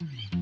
ส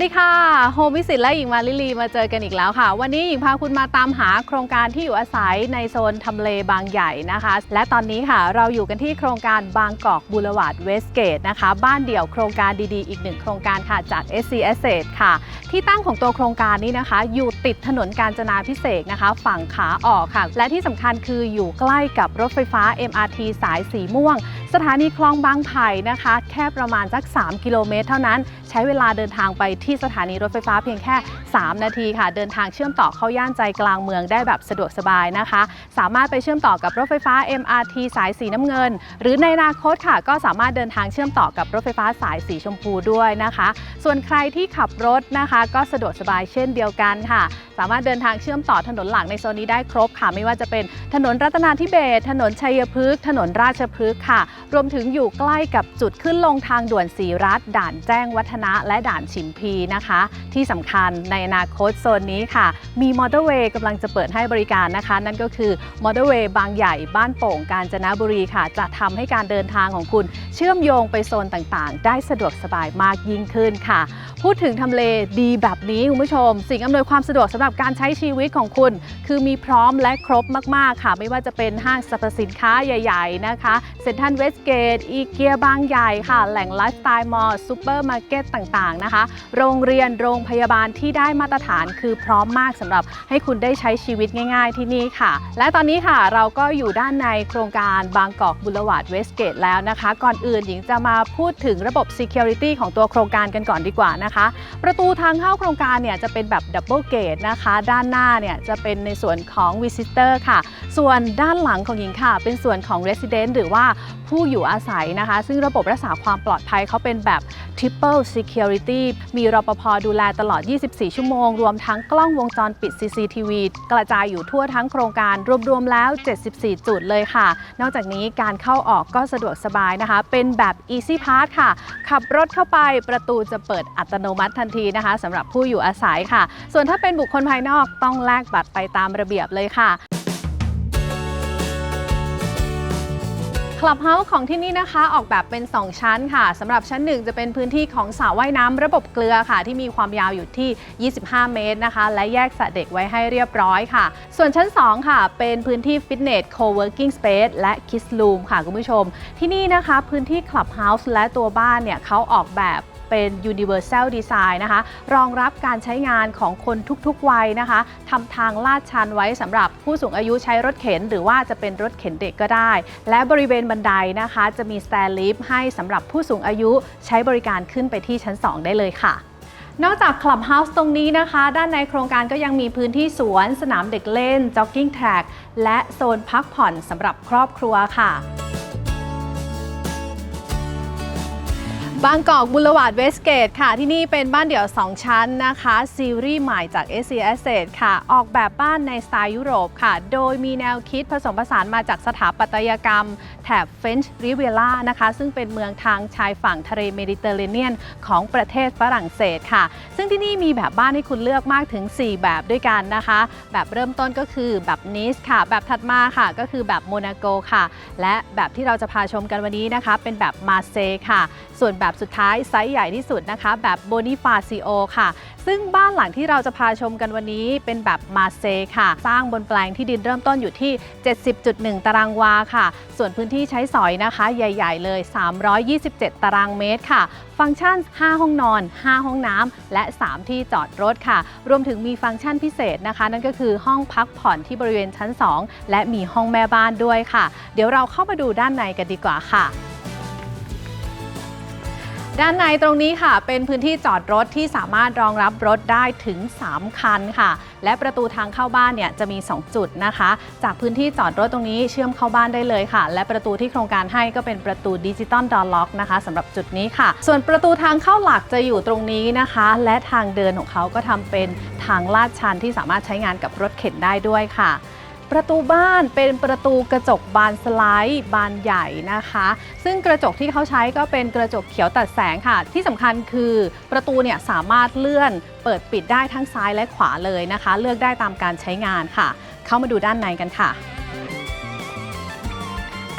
วัสดีค่ะโฮมวิสิตและหญิงมาลิลีมาเจอกันอีกแล้วค่ะ วันนี้หญิงพาคุณมาตามหาโครงการที่อยู่อาศัยในโซนทำเลบางใหญ่นะคะ และตอนนี้ค่ะเราอยู่กันที่โครงการบางกอกบูรวาดเวสเกตนะคะ บ้านเดี่ยวโครงการดีๆ อีกหนึ่งโครงการค่ะจาก SC Asset ค่ะ ที่ตั้งของตัวโครงการนี้นะคะ อยู่ติดถนนกาญจนาพิเศษนะคะ ฝั่งขาออกค่ะ และที่สำคัญคืออยู่ใกล้กับรถไฟฟ้า MRT สายสีม่วง สถานีคลองบางไผ่นะคะ แค่ประมาณสัก 3 กิโลเมตร เท่านั้น ใช้เวลาเดินทางไปที่สถานีรถไฟฟ้าเพียงแค่ 3 นาทีค่ะ เดินทางเชื่อมต่อเข้าย่านใจกลางเมืองได้แบบสะดวกสบายนะคะ สามารถไปเชื่อมต่อกับรถไฟฟ้า MRT สายสีน้ำเงิน หรือในอนาคตค่ะ ก็สามารถเดินทางเชื่อมต่อกับรถไฟฟ้าสายสีชมพูด้วยนะคะ ส่วนใครที่ขับรถนะคะ ก็สะดวกสบายเช่นเดียวกันค่ะ สามารถเดินทางเชื่อมต่อถนนหลักในโซนนี้ได้ครบค่ะ ไม่ว่าจะเป็นถนนรัตนาธิเบศถนนชัยพฤกษ์ถนนราชพฤกษ์ค่ะรวมถึงอยู่ใกล้กับจุดขึ้นลงทางด่วนสีรัฐ ด่านแจ้งวัฒนะ และด่านฉิมพีนะคะ ที่สำคัญในอนาคตโซนนี้ค่ะ มีมอเตอร์เวย์กำลังจะเปิดให้บริการนะคะ นั่นก็คือมอเตอร์เวย์บางใหญ่บ้านโป่งกาญจนบุรีค่ะ จะทำให้การเดินทางของคุณ เชื่อมโยงไปโซนต่างๆ ได้สะดวกสบายมากยิ่งขึ้นค่ะ พูดถึงทำเลดีแบบนี้คุณผู้ชม สิ่งอำนวยความสะดวกสำหรับการใช้ชีวิตของคุณ คือมีพร้อมและครบมากๆค่ะ ไม่ว่าจะเป็นห้างสรรพสินค้าใหญ่ ๆ นะคะเซ็นทรัลเวสเกตอีเกียบางใหญ่ค่ะ แหล่งไลฟ์สไตล์มอลล์ซูเปอร์มาร์เก็ตต่างๆนะคะ โรงเรียนโรงพยาบาลที่ได้มาตรฐานคือพร้อมมากสำหรับให้คุณได้ใช้ชีวิตง่ายๆที่นี่ค่ะ และตอนนี้ค่ะเราก็อยู่ด้านในโครงการบางกอกบุรวาดเวสเกตแล้วนะคะ ก่อนอื่นหญิงจะมาพูดถึงระบบ Security ของตัวโครงการกันก่อนดีกว่านะคะ ประตูทางเข้าโครงการเนี่ยจะเป็นแบบดับเบิลเกตนะคะ ด้านหน้าเนี่ยจะเป็นในส่วนของ Visitor ค่ะ ส่วนด้านหลังของหญิงค่ะ เป็นส่วนของ Resident หรือว่าผูู้้อยู่อาศัยนะคะ ซึ่งระบบรักษาความปลอดภัยเขาเป็นแบบ Triple Security มีรปภดูแลตลอด 24 ชั่วโมง รวมทั้งกล้องวงจรปิด CCTV กระจายอยู่ทั่วทั้งโครงการรวมๆแล้ว 74 จุดเลยค่ะ นอกจากนี้การเข้าออกก็สะดวกสบายนะคะ เป็นแบบ Easy Pass ค่ะ ขับรถเข้าไปประตูจะเปิดอัตโนมัติทันทีนะคะสำหรับผู้อยู่อาศัยค่ะ ส่วนถ้าเป็นบุคคลภายนอกต้องแลกบัตรไปตามระเบียบเลยค่ะ คลับเฮาส์ของที่นี่นะคะ ออกแบบเป็น 2 ชั้นค่ะสำหรับชั้น 1 จะเป็นพื้นที่ของสระว่ายน้ำระบบเกลือค่ะ ที่มีความยาวอยู่ที่ 25 เมตรนะคะ และแยกสระเด็กไว้ให้เรียบร้อยค่ะ ส่วนชั้น 2 ค่ะ เป็นพื้นที่ฟิตเนสโคเวิร์กิ้งสเปซและคิสลูมค่ะคุณผู้ชม ที่นี่นะคะ พื้นที่คลับเฮาส์และตัวบ้านเนี่ยเขาออกแบบ เป็น universal design นะคะ รองรับการใช้งานของคนทุกๆวัยนะคะทำทางลาดชันไว้สำหรับผู้สูงอายุใช้รถเข็น หรือว่าจะเป็นรถเข็นเด็กก็ได้ และบริเวณบันไดนะคะ จะมี stair lift ให้สำหรับผู้สูงอายุใช้บริการขึ้นไปที่ชั้น 2 ได้เลยค่ะนอกจาก Clubhouse ตรงนี้นะคะ ด้านในโครงการก็ยังมีพื้นที่สวน สนามเด็กเล่น jogging track และโซนพักผ่อนสำหรับครอบครัวค่ะ บางกอกบุรวาดเวสเกตค่ะ ที่นี่เป็นบ้านเดี่ยว 2 ชั้นนะคะ ซีรีส์ใหม่จาก SC Asset ค่ะ ออกแบบบ้านในสไตล์ยุโรปค่ะ โดยมีแนวคิดผสมผสานมาจากสถาปัตยกรรม แถบเฟนช์ริเวล่านะคะ ซึ่งเป็นเมืองทางชายฝั่งทะเลเมดิเตอร์เรเนียน ของประเทศฝรั่งเศสค่ะ ซึ่งที่นี่มีแบบบ้านให้คุณเลือกมากถึง 4 แบบด้วยกันนะคะ แบบเริ่มต้นก็คือแบบนิสค่ะ แบบถัดมาค่ะ ก็คือแบบโมนาโกค่ะ และแบบที่เราจะพาชมกันวันนี้นะคะ เป็นแบบมาเซค่ะ ส่วนแบบสุดท้ายไซส์ใหญ่ที่สุดนะคะ แบบโบนิฟาซิโอค่ะ ซึ่งบ้านหลังที่เราจะพาชมกันวันนี้เป็นแบบมาเซค่ะ สร้างบนแปลงที่ดินเริ่มต้นอยู่ที่ 70.1 ตารางวาค่ะ ส่วนพื้นที่ใช้สอยนะคะ ใหญ่ ๆ เลย 327 ตารางเมตรค่ะ ฟังก์ชัน 5 ห้องนอน 5 ห้องน้ำและ 3 ที่จอดรถค่ะ รวมถึงมีฟังก์ชันพิเศษนะคะ นั่นก็คือห้องพักผ่อนที่บริเวณชั้น 2 และมีห้องแม่บ้านด้วยค่ะ เดี๋ยวเราเข้ามาดูด้านในกันดีกว่าค่ะ ด้านในตรงนี้ค่ะ เป็นพื้นที่จอดรถที่สามารถรองรับรถได้ถึง 3 คันค่ะ และประตูทางเข้าบ้านเนี่ยจะมี 2 จุดนะคะ จากพื้นที่จอดรถตรงนี้เชื่อมเข้าบ้านได้เลยค่ะ และประตูที่โครงการให้ก็เป็นประตูดิจิตอลดอ r ล็อกนะคะสำหรับจุดนี้ค่ะ ส่วนประตูทางเข้าหลักจะอยู่ตรงนี้นะคะ และทางเดินของเขาก็ทำเป็นทางลาดชันที่สามารถใช้งานกับรถเข็นได้ด้วยค่ะ ประตูบ้านเป็นประตูกระจกบานสไลด์บานใหญ่นะคะ ซึ่งกระจกที่เขาใช้ก็เป็นกระจกเขียวตัดแสงค่ะ ที่สำคัญคือประตูเนี่ยสามารถเลื่อนเปิดปิดได้ทั้งซ้ายและขวาเลยนะคะ เลือกได้ตามการใช้งานค่ะ เข้ามาดูด้านในกันค่ะ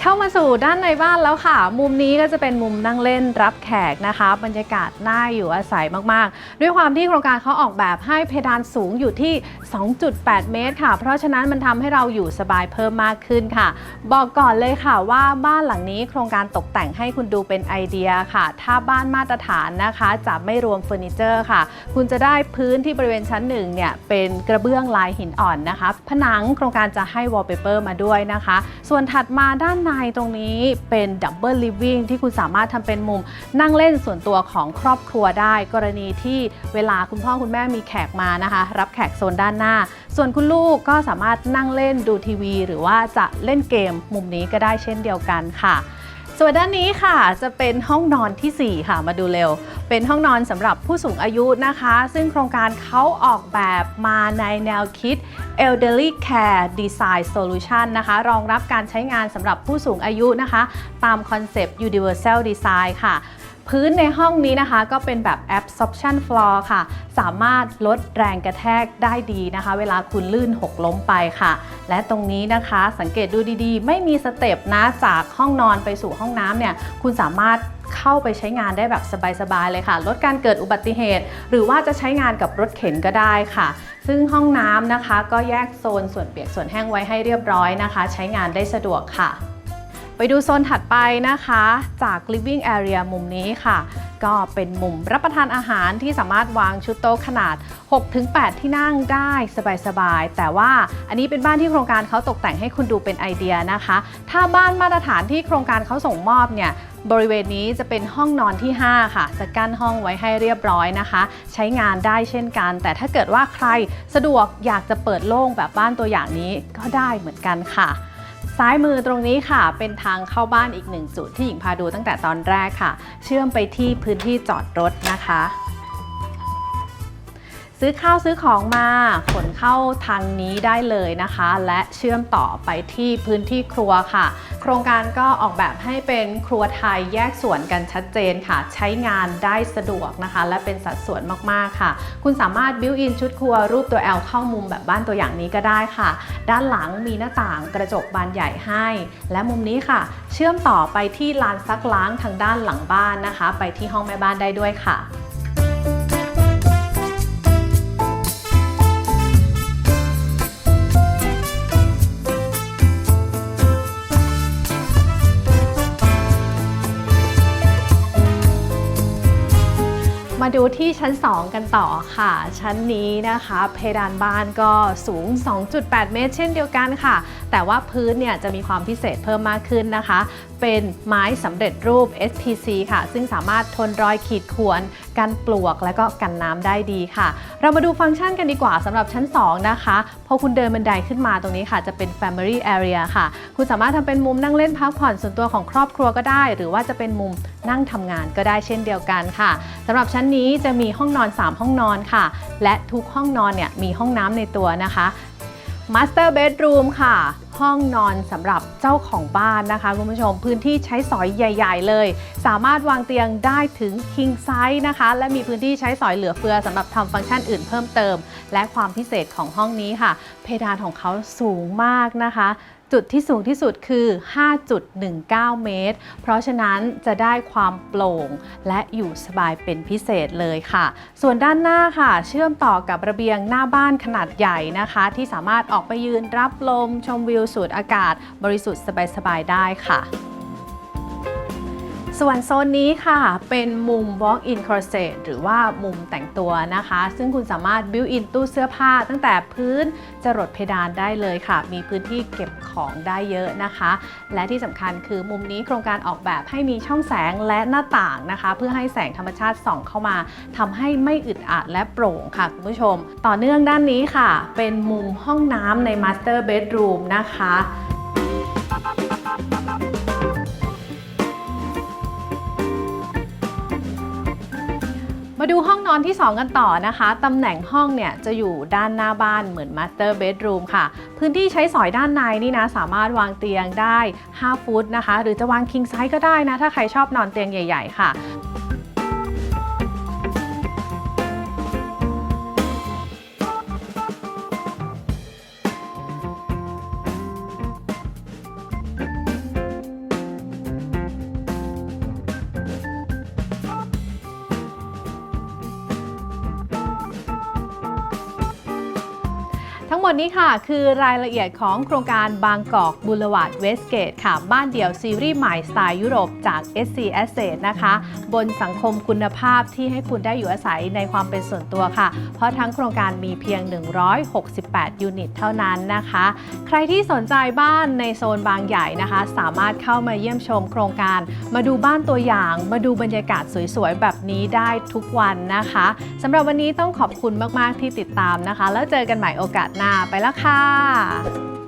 เข้ามาสู่ด้านในบ้านแล้วค่ะ มุมนี้ก็จะเป็นมุมนั่งเล่นรับแขกนะคะ บรรยากาศน่าอยู่อาศัยมากๆ ด้วยความที่โครงการเขาออกแบบให้เพดานสูงอยู่ที่ 2.8 เมตรค่ะ เพราะฉะนั้นมันทำให้เราอยู่สบายเพิ่มมากขึ้นค่ะ บอกก่อนเลยค่ะว่าบ้านหลังนี้โครงการตกแต่งให้คุณดูเป็นไอเดียค่ะ ถ้าบ้านมาตรฐานนะคะจะไม่รวมเฟอร์นิเจอร์ค่ะ คุณจะได้พื้นที่บริเวณชั้นหนึ่งเนี่ยเป็นกระเบื้องลายหินอ่อนนะคะ ผนังโครงการจะให้วอลเปเปอร์มาด้วยนะคะ ส่วนถัดมาด้านในตรงนี้เป็นดับเบิลลิฟวิ่งที่คุณสามารถทำเป็นมุมนั่งเล่นส่วนตัวของครอบครัวได้ กรณีที่เวลาคุณพ่อคุณแม่มีแขกมานะคะ รับแขกโซนด้านหน้า ส่วนคุณลูกก็สามารถนั่งเล่นดูทีวี หรือว่าจะเล่นเกมมุมนี้ก็ได้เช่นเดียวกันค่ะ ส่วนด้านนี้ค่ะจะเป็นห้องนอนทีสี่ 4 ค่ะมาดูเร็ว เป็นห้องนอนสำหรับผู้สูงอายุนะคะ ซึ่งโครงการเขาออกแบบมาในแนวคิด Elderly Care Design Solution นะคะ รองรับการใช้งานสำหรับผู้สูงอายุนะคะ ตามคอนเซปต์ Universal Design ค่ะพื้นในห้องนี้นะคะก็เป็นแบบ absorption floor ค่ะ สามารถลดแรงกระแทกได้ดีนะคะ เวลาคุณลื่นหกล้มไปค่ะ และตรงนี้นะคะสังเกตดูดีๆ ไม่มีสเต็ปนะจากห้องนอนไปสู่ห้องน้ำเนี่ยคุณสามารถเข้าไปใช้งานได้แบบสบายๆเลยค่ะ ลดการเกิดอุบัติเหตุ หรือว่าจะใช้งานกับรถเข็นก็ได้ค่ะ ซึ่งห้องน้ำนะคะ ก็แยกโซนส่วนเปียกส่วนแห้งไว้ให้เรียบร้อยนะคะ ใช้งานได้สะดวกค่ะ ไปดูโซนถัดไปนะคะ จาก living area มุมนี้ค่ะ ก็เป็นมุมรับประทานอาหารที่สามารถวางชุดโต๊ะขนาด 6-8 ที่นั่งได้สบายๆ แต่ว่าอันนี้เป็นบ้านที่โครงการเขาตกแต่งให้คุณดูเป็นไอเดียนะคะ ถ้าบ้านมาตรฐานที่โครงการเขาส่งมอบเนี่ยบริเวณนี้จะเป็นห้องนอนที่ 5 ค่ะ จะกั้นห้องไว้ให้เรียบร้อยนะคะ ใช้งานได้เช่นกัน แต่ถ้าเกิดว่าใครสะดวกอยากจะเปิดโล่งแบบบ้านตัวอย่างนี้ก็ได้เหมือนกันค่ะ ซ้ายมือตรงนี้ค่ะ เป็นทางเข้าบ้านอีกหนึ่งจุดที่หญิงพาดูตั้งแต่ตอนแรกค่ะ เชื่อมไปที่พื้นที่จอดรถนะคะ ซื้อข้าวซื้อของมาขนเข้าทางนี้ได้เลยนะคะ และเชื่อมต่อไปที่พื้นที่ครัวค่ะ โครงการก็ออกแบบให้เป็นครัวไทยแยกส่วนกันชัดเจนค่ะ ใช้งานได้สะดวกนะคะ และเป็นสัดส่วนมากๆค่ะ คุณสามารถบิวอินชุดครัวรูปตัว L เข้ามุมแบบบ้านตัวอย่างนี้ก็ได้ค่ะ ด้านหลังมีหน้าต่างกระจกบานใหญ่ให้ และมุมนี้ค่ะ เชื่อมต่อไปที่ลานซักล้างทางด้านหลังบ้านนะคะ ไปที่ห้องแม่บ้านได้ด้วยค่ะ ดูที่ชั้น 2 กันต่อค่ะ ชั้นนี้นะคะ เพดานบ้านก็สูง 2.8 เมตร เช่นเดียวกันค่ะ แต่ว่าพื้นเนี่ยจะมีความพิเศษเพิ่มมากขึ้นนะคะ เป็นไม้สำเร็จรูป SPC ค่ะ ซึ่งสามารถทนรอยขีดข่วน กันปลวกและก็กันน้ำได้ดีค่ะ เรามาดูฟังก์ชันกันดีกว่าสำหรับชั้น 2 นะคะ พอคุณเดินบันไดขึ้นมาตรงนี้ค่ะ จะเป็น Family Area ค่ะ คุณสามารถทำเป็นมุมนั่งเล่นพักผ่อนส่วนตัวของครอบครัวก็ได้ หรือว่าจะเป็นมุมนั่งทำงานก็ได้เช่นเดียวกันค่ะสำหรับชั้นนี้จะมีห้องนอน 3 ห้องนอนค่ะ และทุกห้องนอนเนี่ยมีห้องน้ำในตัวนะคะ Master Bedroom ค่ะ ห้องนอนสำหรับเจ้าของบ้านนะคะคุณผู้ชมพื้นที่ใช้สอยใหญ่ ๆ เลย สามารถวางเตียงได้ถึง king size นะคะ และมีพื้นที่ใช้สอยเหลือเฟือสำหรับทำฟังก์ชันอื่นเพิ่มเติม และความพิเศษของห้องนี้ค่ะ เพดานของเขาสูงมากนะคะ จุดที่สูงที่สุดคือ 5.19 เมตร เพราะฉะนั้นจะได้ความโปร่งและอยู่สบายเป็นพิเศษเลยค่ะ ส่วนด้านหน้าค่ะ เชื่อมต่อกับระเบียงหน้าบ้านขนาดใหญ่นะคะ ที่สามารถออกไปยืนรับลม ชมวิวสูดอากาศ บริสุทธิ์สบายๆได้ค่ะ ส่วนโซนนี้ค่ะ เป็นมุม walk-in closet หรือว่ามุมแต่งตัวนะคะ ซึ่งคุณสามารถ built in ตู้เสื้อผ้า ตั้งแต่พื้นจรดเพดานได้เลยค่ะ มีพื้นที่เก็บของได้เยอะนะคะ และที่สำคัญคือมุมนี้โครงการออกแบบให้มีช่องแสงและหน้าต่างนะคะ เพื่อให้แสงธรรมชาติส่องเข้ามาทำให้ไม่อึดอัดและโปร่งค่ะคุณผู้ชม ต่อเนื่องด้านนี้ค่ะ เป็นมุมห้องน้ำใน master bedroom นะคะ มาดูห้องนอนที่ 2 กันต่อนะคะ ตำแหน่งห้องเนี่ยจะอยู่ด้านหน้าบ้านเหมือนมาสเตอร์เบดรูมค่ะ พื้นที่ใช้สอยด้านในนี่นะ สามารถวางเตียงได้ 5 ฟุตนะคะ หรือจะวางคิงไซส์ก็ได้นะ ถ้าใครชอบนอนเตียงใหญ่ ๆ ค่ะ ดนี้ค่ะ คือรายละเอียดของโครงการบางกอกบูรวาดเวสเกตค่ะ บ้านเดี่ยวซีรีส์ใหม่สไตล์ยุโรปจาก SC Asset นะคะ บนสังคมคุณภาพที่ให้คุณได้อยู่อาศัยในความเป็นส่วนตัวค่ะ เพราะทั้งโครงการมีเพียง 168 ยูนิตเท่านั้นนะคะ ใครที่สนใจบ้านในโซนบางใหญ่นะคะ สามารถเข้ามาเยี่ยมชมโครงการ มาดูบ้านตัวอย่าง มาดูบรรยากาศสวยๆแบบนี้ได้ทุกวันนะคะสำหรับวันนี้ต้องขอบคุณมากๆที่ติดตามนะคะ แล้วเจอกันใหม่โอกาสหน้าไปแล้วค่ะ